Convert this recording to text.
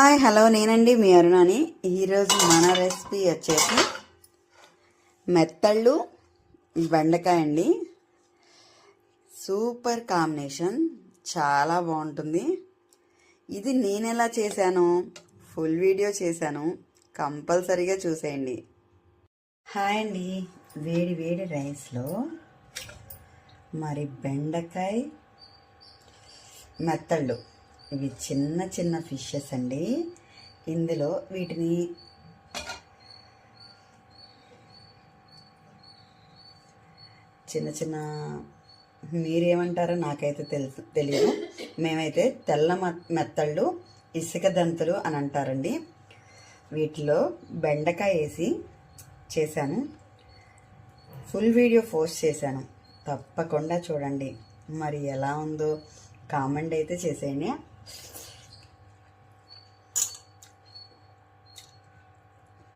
Hi hello నేనండి మీ అరుణాని. ఈరోజు మన రెసిపీ వచ్చేసి మెత్తళ్ళు బెండకాయ అండి. సూపర్ కాంబినేషన్ చాలా బాగుంటుంది. ఇది నేను ఎలా చేశాను? ఫుల్ వీడియో చేశాను. కంపల్సరీగా చూసేయండి. హాయ్ అండి. వేడి వేడి రైస్లో మరి బెండకాయ మెత్తళ్ళు. ఇవి చిన్న చిన్న ఫిషెస్ అండి. ఇందులో వీటిని చిన్న చిన్న మీరేమంటారో నాకైతే తెలుసు తెలియదు. మేమైతే తెల్ల మెత్తళ్ళు ఇసుక దంతులు అని అంటారండి. వీటిలో బెండకాయ వేసి చేశాను. ఫుల్ వీడియో పోస్ట్ చేశాను. తప్పకుండా చూడండి. మరి ఎలా ఉందో కామెంట్ అయితే చేసేయండి.